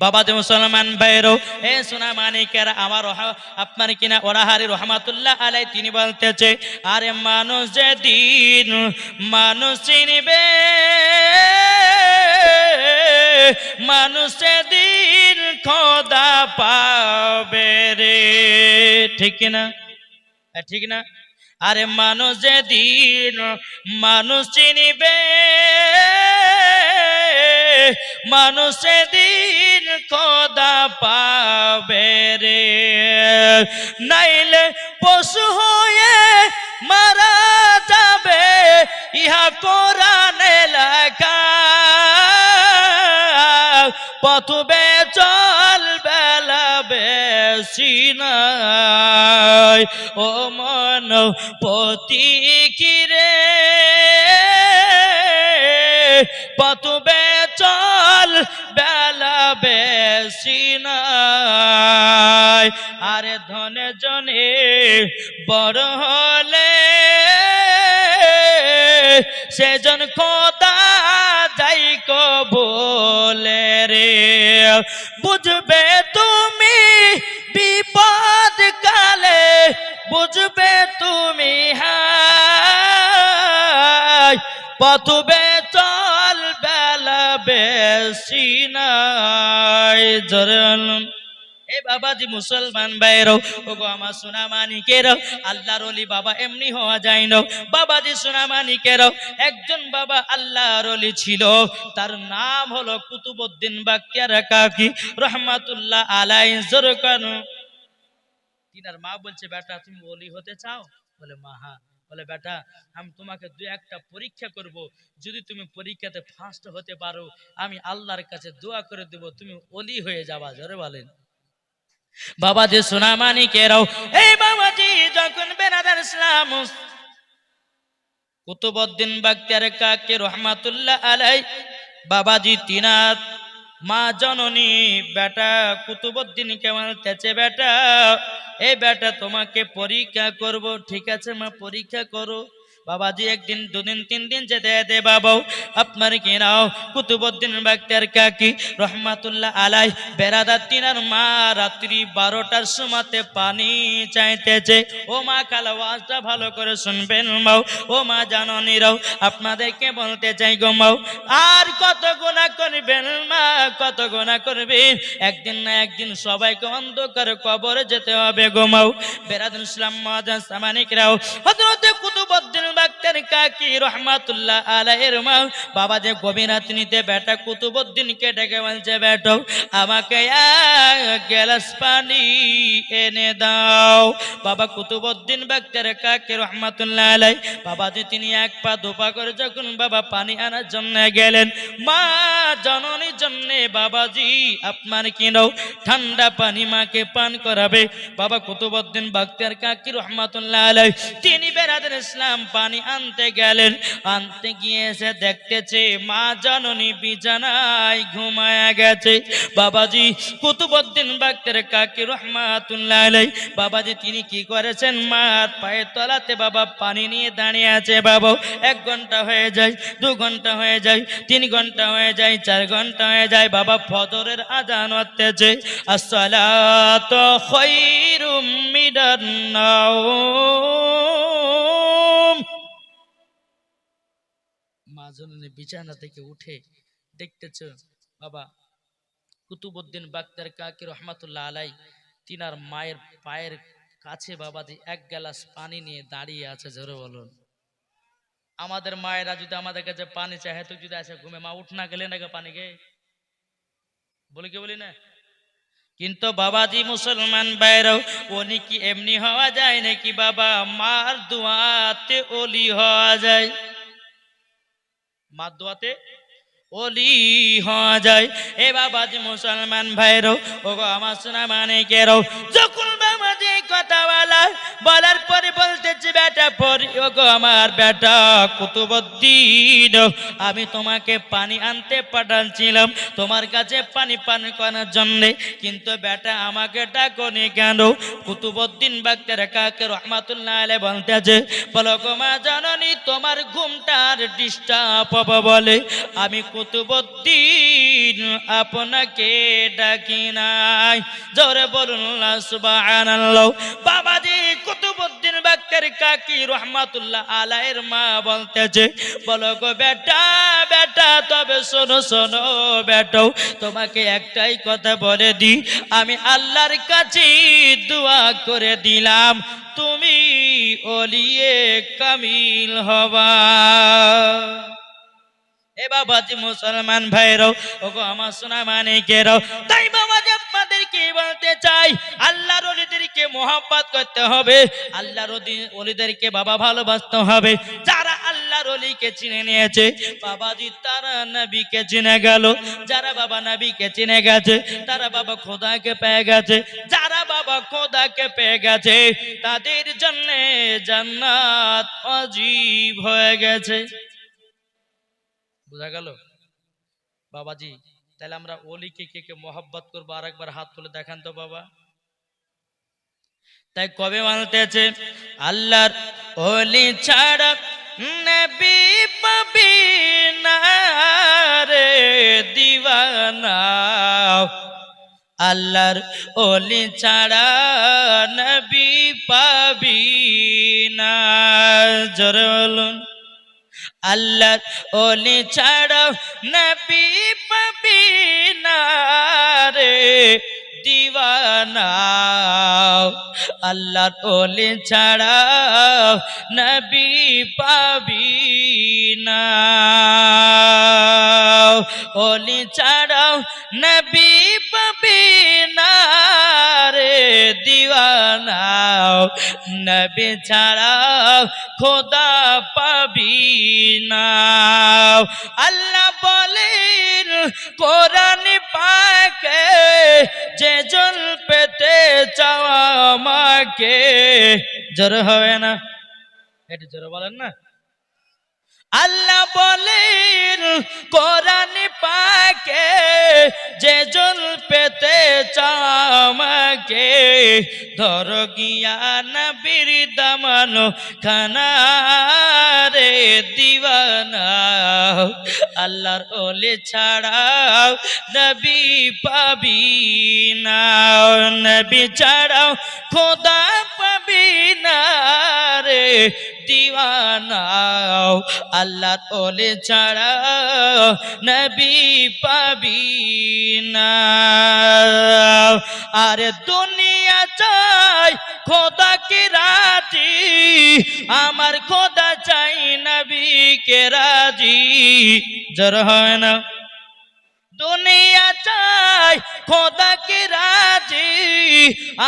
বাবা যে মুসলমান ভাইরও এ সোনা মানিকের আমার আপনার কিনা ওরাহারি রহমাতুল্লাহ আলাই তিনি বলতেছে আরে মানুষ যেদিন মানুষ চিনিবে মানুষ দিন খোদা পাবে রে। ঠিক না? হ্যাঁ, ঠিক না? আরে মানুষ যেদিন মানুষ চিনিবে মানুষ সেদিন খোদা পাবে রে। নাইলে পশু হয়ে মারা যাবে, ইহা কোরআনে লেখা। পথবে চল বেলা বেশি নাই। ও মন পতি কিরে পথবে চল বেলা বেশি নাই। আরে ধনে জনে বড় হলে সেজন খোদা যাই বলে রে। বুঝবে তুমি বিপদ কালে, বুঝবে তুমি হাই পথবে নাই জরন এ বাবাজি মুসলমান ভাইরও ওগো আমার সোনা মানিকেরও আল্লাহর অলি বাবা এমনি হওয়া যায় না। বাবাজি সোনা মানিকেরও একজন বাবা আল্লাহর অলি ছিল, তার নাম হলো কুতুবউদ্দিন বাক্তিয়ার কাকি, রহমাতুল্লাহ আলাই জরকানু। তিনার মা বলছে, বেটা, তুমি অলি হতে চাও? বলে, মা হ্যাঁ। বলে, বেটা, আমি তোমাকে দু একটা পরীক্ষা করব। যদি তুমি পরীক্ষাতে ফার্স্ট হতে পারো, আমি আল্লাহর কাছে দোয়া করে দেব, তুমি অলি হয়ে যাবা। জোরে বলেন। বাবা বাবাজি সোনামানি কেরাও এই বাবাজি যখন বেনাদার ইসলাম কুতুবউদ্দিন বাক্তার কাকে রহমাতুল্লাহ আলাই বাবাজি তিনার মা জননী, বেটা কুতুবদ্দিন কেমন তেছে বেটা? এই বেটা তোমাকে পরীক্ষা করব, ঠিক আছে মা, পরীক্ষা করো। বাবাজি একদিন, দুদিন তিন দিন যেতে যেতে বাবাও আপনার কি নাও? কুতুবুদ্দিন বাক্তার কাকি, রহমাতুল্লাহ আলাই বেড়াদার তিনার মা, রাত্রি বারোটার সময়তে পানি চাইতেছে। ও মা কালাওয়াজটা ভালো করে শুনবেন মাও ও মা জাননীরাও আপনাদেরকে বলতে চাই গো মাও আর কত গোনা করবেন মা, কত গোনা করবেন? একদিন না একদিন সবাইকে অন্ধকার কবরে যেতে হবে গো মাও বেরাদুল ইসলাম মহাজান সামানিকরাও হযরত কুতুবউদ্দিন বাক্তার কাকি রহমাতুল্লাহ আলাইহির মা। বাবা যে গভীরাত নিতে বেটা কুতুবউদ্দিনকে ডেকে বলছে, বেটো, আমাকে গ্লাস পানি এনে দাও। বাবা কুতুবউদ্দিন বাক্তার কাকি রহমাতুল্লাহ আলাই বাবা যে তিনি এক পা দুপা করে যখন বাবা পানি আনার জন্য গেলেন, মা জননীর জন্য বাবাজি, আপনার কিনো ঠান্ডা পানি মাকে পান করাবে। বাবা কুতুবউদ্দিন বাক্তার কাকি রহমাতুল্লাহ আলাই তিনি বেরাদের ইসলাম পানি আনতে গেলেন, আনতে গিয়ে এসে দেখতেছে মা জননী বিছানায় ঘুমায়া গেছে। বাবাজি কুতুবউদ্দিন বাক্তার কাকি রহমাতুল্লাহ বাবাজি তিনি কি করেছেন? মার পায়ের তলাতে বাবা পানি নিয়ে দাঁড়িয়ে আছে। বাবা, এক ঘণ্টা হয়ে যায়, দু ঘণ্টা হয়ে যায়, তিন ঘণ্টা হয়ে যায়, চার ঘণ্টা হয়ে যায়, বাবা ফজরের আজান হতেছে। আসসালাত খায়রুম মিনান নাওম। মা বিছানা থেকে উঠে দেখতেছ, বাবা, কুতুবউদ্দিন বাক্তার কাকি রহমাতুল্লাহ আলাই তিনার মায়ের পায়ের কাছে বাবাজি এক গ্লাস পানি নিয়ে দাঁড়িয়ে আছে, জোরে বলুন। আমাদের মায়েরা যদি আমাদের কাছে পানি চায় তো যদি আসে ঘুমে, মা, উঠ না, গেলে নাকি পানি গে। বলি কে, বলি না? কিন্তু বাবাজি মুসলমান বাইরেও, উনি কি এমনি হওয়া যায় নাকি বাবা মার দোয়াতে অলি হওয়া যায়? মার ওলি হওয়া যায়। এ বাবাজি মুসলমান ভাইরও ও গো আমার সোনা মানে কেরো যখন বলার পরে বলতেছে, বেটা, পরি গো আমার বেটা কুতুবুদ্দিন, আমি তোমাকে পানি আনতে পাঠাচ্ছিলাম তোমার কাছে পানি পান করার জন্য। কিন্তু বেটা, আমাকে ডাকনি কেন? কুতুবুদ্দিন বাক্তের কাকে রহমাতুল্লাহ আলাই বলতেছে, বলো গো মা জাননি, তোমার ঘুমটার ডিস্টার্ব হবে বলে। আমি কুতুবুদ্দিন আপনাকে ডাকি নাই। জোরে বলুন সুবহানাল্লাহ। বাবাজি কুতুবুদ্দিন বাক্তের কাকি রহমাতুল্লাহ আলাইয়ের মা বলতেছে, বলো গো বেটা বেটা, তবে শোনো শোনো বেটো তোমাকে একটাই কথা বলে দি আমি আল্লাহর কাছে দোয়া করে দিলাম, তুমি অলিয়ে কামিল হবা। এ বাবাজি মুসলমান ভাইরাও ওগো আমার সোনা মানিকেরাও তাই বাবা বাবাজি আপনাদেরকে বলতে চাই? আল্লাহর অলিদেরকে মোহাব্বত করতে হবে, আল্লাহর অলিদেরকে বাবা ভালোবাসতে হবে। যারা আল্লাহর অলিকে চিনে নিয়েছে, বাবাজি তারা নবীকে চিনে গেল। যারা বাবা নবীকে চিনে গেছে, তারা বাবা খোদাকে পেয়ে গেছে। যারা বাবা খোদাকে পেয়ে গেছে, তাদের জন্য জান্নাত অজীব হয়ে গেছে। বোঝা গেল? বাবাজি, তাহলে আমরা অলিকে কে কে মহব্বত করব? আর একবার হাত তুলে দেখান তো বাবা। তাই কবে মানতেছে আল্লাহর অলি ছাড়া নবী পাবি না রে দিওয়ানা। আল্লাহর অলি ছাড়া নবী পাবি না। জোরে বলুন আল্লাহর ওলি ছাড়াও নবী পাবি না রে দিওয়ানা। আল্লাহর ওলি ছাড়াও নবী পাবি না। ছাড়াও নবী পাবি না রে দিওয়ানা, নবী ছাড়াও খোদা পাবি আল্লাহ বলেন, কোরআন পাকে যে জল পেতে চাওয়া আমাকে। জোর হবে না? এটা জোর বলেন না। আল্লাহ বলেন, কোরআন যে জল পেতে চামাকে, ধর গিয়া নবীর খানা রে দিওয়ানা। আল্লাহর ওলে ছাড়াও নবী পাবি না। নবী ছাড়াও খোদা পাবি না রে। দিওয়ানা আল্লাহ তোলে ছাড়া নবী পাবি না। আরে দুনিয়া চাই, খোদা কে রাজি? আমার খোদা চাই নবী কে রাজি। জর হয় না। দুনিয়া চাই, খোদা কে রাজি?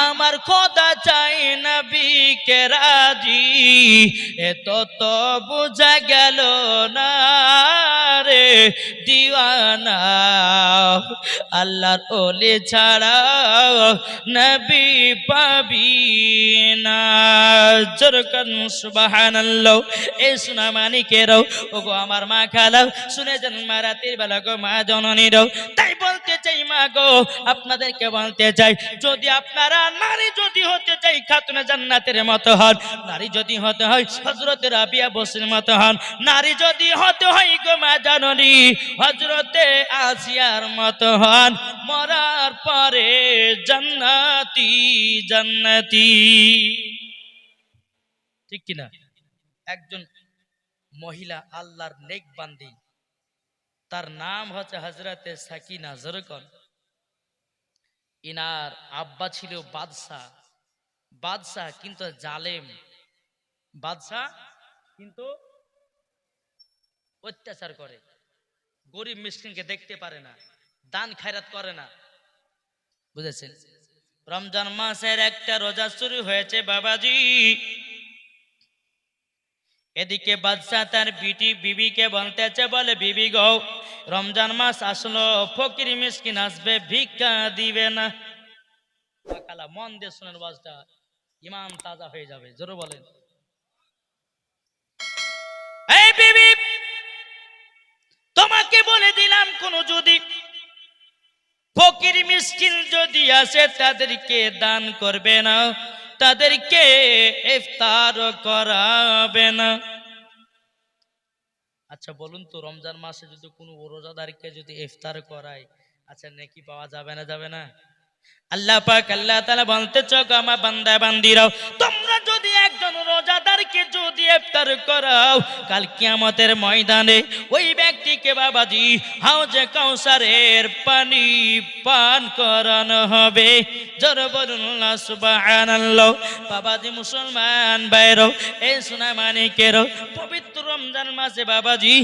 আমার খোদা চাই নবী কে রাজি। এত তো বোঝা গেল দিওয়ানা, আল্লাহর ওলে ছাড়া নবী পাবি না। জরকান সুবহানাল্লাহ। এই সোনা মানিকেরও, ওগো আমার মা খালাও, শুনে যান মা রাতের বেলা গো মা জননীরও। গো আপনাদেরকে বলতে চাই, যদি আপনারা নারী যদি হতে চাই জান্নাতের মতো হন, নারী যদি হতে হয় বসির মতো হন, নারী যদি হতে হয় জননী হজরতে আসিয়ার মতো হন, মরার পরে জান্নাতি জান্নাতি। ঠিক কিনা? একজন মহিলা আল্লাহর নেক বান্দি, তার নাম হচ্ছে হজরতে সাকিনা জরকন ইনার আব্বা ছিল বাদশাহ। বাদশাহ কিন্তু জালেম। বাদশাহ কিন্তু অত্যাচার করে। গরিব মিসকিনকে দেখতে পারে না, দান খায়রাত করে না। বুঝেছেন? রমজান মাসের একটা রোজা শুরু হয়েছে, বাবাজি। এদিকে বাদশাহ তার বিটি বিবিকে বলতেছে, বলে, বিবি গো, রমজান মাস আসলো, ফকির মিসকিন আসবে, ভিক্ষা দিবে না। কালা মন দিয়ে শোনেন ওয়াজটা ইমান তাজা হয়ে যাবে, জোরে বলেন। এই বিবি, তোমাকে বলে দিলাম কোন যদি, ফকির মিসকিন যদি আসে, তাদেরকে দান করবে না। তাদেরকে ইফতার করাবে না। আচ্ছা বলুন তো, রমজান মাসে যদি কোনো রোজাদারকে যদি ইফতার করায় আচ্ছা নেকি পাওয়া যাবে না যাবে না? আল্লাহ পাক, আল্লাহ তাআলা বলতে চোখ আমার বান্দা বান্দিরাও, তোমরা যদি একজন রোজাদারকে যদি ইফতার করাও, কাল কিয়ামতের ময়দানে ওই ব্যক্তিকে বাবাজি? হাউজে কাউসারের পানি পান করানো হবে। জোর আল্লাহ সুবহানাল্লাহ। বাবাজি মুসলমান বাইরো এই সোনা মানিকেরও পবিত্র রমজান মাসে বাবাজি